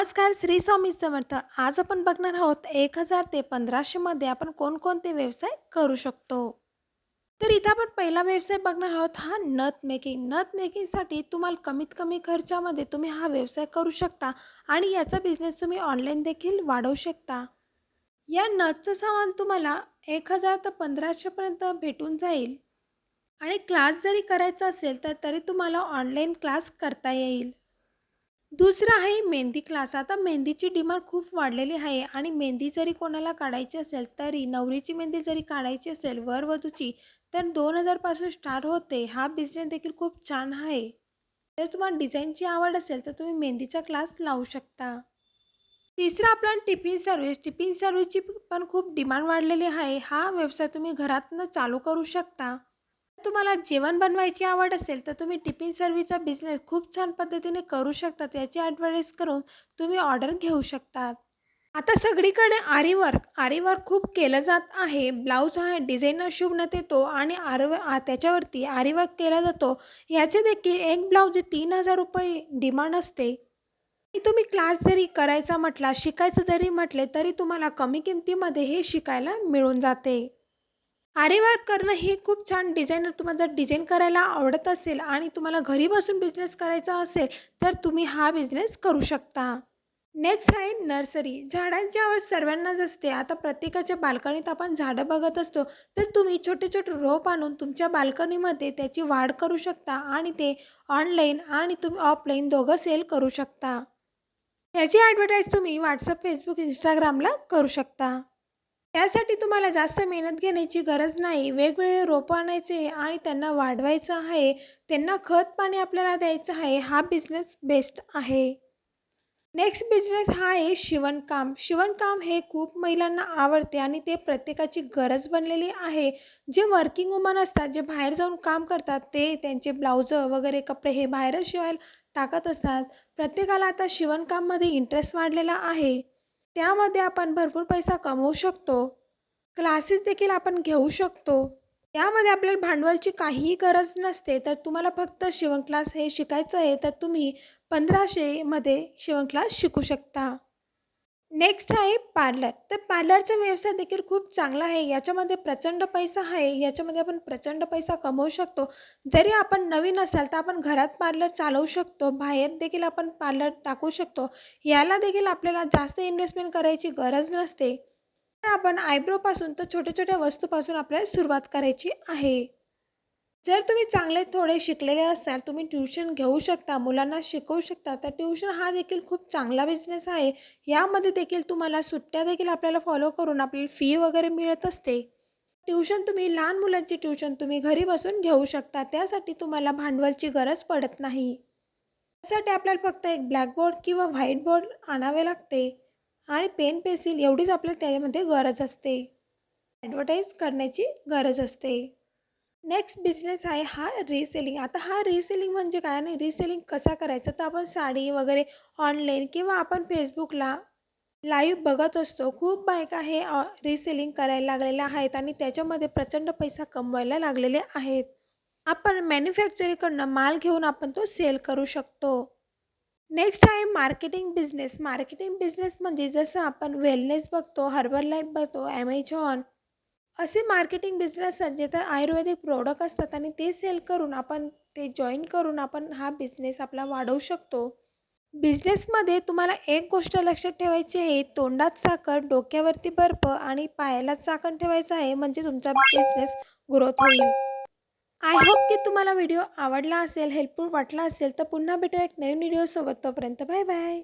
नमस्कार श्री स्वामी समर्थ. आज आपण बघणार आहोत एक हजार ते पंधराशेमध्ये आपण कोणकोणते व्यवसाय करू शकतो? तर इथं आपण पहिला व्यवसाय बघणार आहोत हा नथ मेकिंग. नथ मेकिंगसाठी तुम्हाला कमीत कमी खर्चामध्ये तुम्ही हा व्यवसाय करू शकता आणि याचा बिझनेस तुम्ही ऑनलाईन देखील वाढवू शकता. या नथचं सामान तुम्हाला एक हजार ते पंधराशेपर्यंत भेटून जाईल. आणि क्लास जरी करायचा असेल तर तरी तुम्हाला ऑनलाईन क्लास करता येईल. दुसरं आहे मेहंदी क्लास आता मेहंदीची डिमांड खूप वाढलेली आहे आणि मेहंदी जरी कोणाला काढायची असेल तरी नवरीची मेहंदी जरी काढायची असेल वर वधूची तर दोन हजारपासून स्टार्ट होते. हा बिझनेस देखील खूप छान आहे. जर तुम्हाला डिझाईनची आवड असेल तर तुम्ही मेहंदीचा क्लास लावू शकता. तिसरा आपला टिफिन सर्व्हिस टिफिन सर्व्हिसची पण खूप डिमांड वाढलेली आहे. हा व्यवसाय तुम्ही घरातनं चालू करू शकता. तुम्हाला जेवण बनवायची आवड असेल तर तुम्ही टिफिन सर्व्हिसचा बिझनेस खूप छान पद्धतीने करू शकता. याची ॲडव्हर्टाईज करून तुम्ही ऑर्डर घेऊ शकतात. आता सगळीकडे आरीवर्क आरीवर्क खूप केलं जात आहे. ब्लाऊज हा डिझाईनर शिवण्यात येतो आणि आर त्याच्यावरती आरीवर्क केला जातो. याचे देखील एक ब्लाऊज तीन हजार रुपये डिमांड असते. तुम्ही क्लास जरी करायचा म्हटला शिकायचं जरी म्हटले तरी तुम्हाला कमी किमतीमध्ये हे शिकायला मिळून जाते. आरीवर्क करणं हे खूप छान डिझायनर तुम्हाला जर डिझाईन करायला आवडत असेल आणि तुम्हाला घरी बसून बिझनेस करायचा असेल तर तुम्ही हा बिझनेस करू शकता. नेक्स्ट आहे नर्सरी झाडांची आवड सर्वांनाच असते. आता प्रत्येकाच्या बाल्कनीत आपण झाडं बघत असतो तर तुम्ही छोटे छोटे रोप आणून तुमच्या बाल्कनीमध्ये त्याची वाढ करू शकता आणि ते ऑनलाईन आणि तुम्ही ऑफलाईन दोघं सेल करू शकता. याची ॲडव्हर्टाईज तुम्ही व्हॉट्सअप फेसबुक इंस्टाग्रामला करू शकता. त्यासाठी तुम्हाला जास्त मेहनत घेण्याची गरज नाही. वेगवेगळे रोपं आणायचे आणि त्यांना वाढवायचं आहे. त्यांना खत पाणी आपल्याला द्यायचं आहे. हा बिझनेस बेस्ट आहे. नेक्स्ट बिझनेस हा आहे शिवणकाम. शिवणकाम हे खूप महिलांना आवडते आणि ते प्रत्येकाची गरज बनलेली आहे. जे वर्किंग वुमन असतात जे बाहेर जाऊन काम करतात ते त्यांचे ब्लाउजं वगैरे कपडे हे बाहेरच शिवायला टाकत असतात. प्रत्येकाला आता शिवणकाममध्ये इंटरेस्ट वाढलेला आहे. त्यामध्ये आपण भरपूर पैसा कमवू शकतो. क्लासेस देखील आपण घेऊ शकतो. त्यामध्ये आपल्याला भांडवलची काहीही गरज नसते तर तुम्हाला फक्त शिवण क्लास हे शिकायचं आहे तर तुम्ही पंधराशेमध्ये शिवण क्लास शिकू शकता. नेक्स्ट आहे पार्लर तर पार्लरचा व्यवसाय देखील खूप चांगला आहे. याच्यामध्ये प्रचंड पैसा आहे. याच्यामध्ये आपण प्रचंड पैसा कमवू शकतो. जरी आपण नवीन असाल तर आपण घरात पार्लर चालवू शकतो. बाहेर देखील आपण पार्लर टाकू शकतो. याला देखील आपल्याला जास्त इन्व्हेस्टमेंट करायची गरज नसते. तर आपण आयब्रोपासून तर छोट्या छोट्या वस्तूपासून आपल्याला सुरुवात करायची आहे. जर तुम्ही चांगले थोडे शिकलेले असाल तुम्ही ट्युशन घेऊ शकता मुलांना शिकवू शकता तर ट्युशन हा देखील खूप चांगला बिझनेस आहे. यामध्ये देखील तुम्हाला सुट्ट्या देखील आपल्याला फॉलो करून आपल्याला फी वगैरे मिळत असते. ट्युशन तुम्ही लहान मुलांची ट्युशन तुम्ही घरी बसून घेऊ शकता त्यासाठी तुम्हाला भांडवलची गरज पडत नाही. त्यासाठी आपल्याला फक्त एक ब्लॅकबोर्ड किंवा व्हाईट बोर्ड आणावे लागते आणि पेन पेन्सिल एवढीच आपल्याला त्याच्यामध्ये गरज असते. ॲडव्हर्टाईज करण्याची गरज असते. नेक्स्ट बिझनेस आहे हा रिसेलिंग आता हा रिसेलिंग म्हणजे काय आणि रिसेलिंग कसा करायचा? तर आपण साडी वगैरे ऑनलाईन किंवा आपण फेसबुकला लाईव्ह बघत असतो. खूप बायका हे रिसेलिंग करायला लागलेल्या आहेत आणि त्याच्यामध्ये प्रचंड पैसा कमवायला लागलेले आहेत. आपण मॅन्युफॅक्चरिंगकडनं माल घेऊन आपण तो सेल करू शकतो. नेक्स्ट आहे मार्केटिंग बिझनेस मार्केटिंग बिझनेस म्हणजे जसं आपण वेलनेस बघतो हर्बल लाईफ बघतो ॲमेझॉन असे मार्केटिंग बिझनेस आहेत तर आयुर्वेदिक प्रोडक्ट असतात आणि ते सेल करून आपण ते जॉईन करून आपण हा बिझनेस आपला वाढवू शकतो. बिझनेसमध्ये तुम्हाला एक गोष्ट लक्षात ठेवायची आहे तोंडात साखर डोक्यावरती बर्फ आणि पायाला चाकण ठेवायचं आहे म्हणजे तुमचा बिझनेस ग्रोथ होईल. आय होप की तुम्हाला व्हिडिओ आवडला असेल हेल्पफुल वाटला असेल तर पुन्हा भेटू एक नवीन व्हिडिओसोबत तोपर्यंत बाय बाय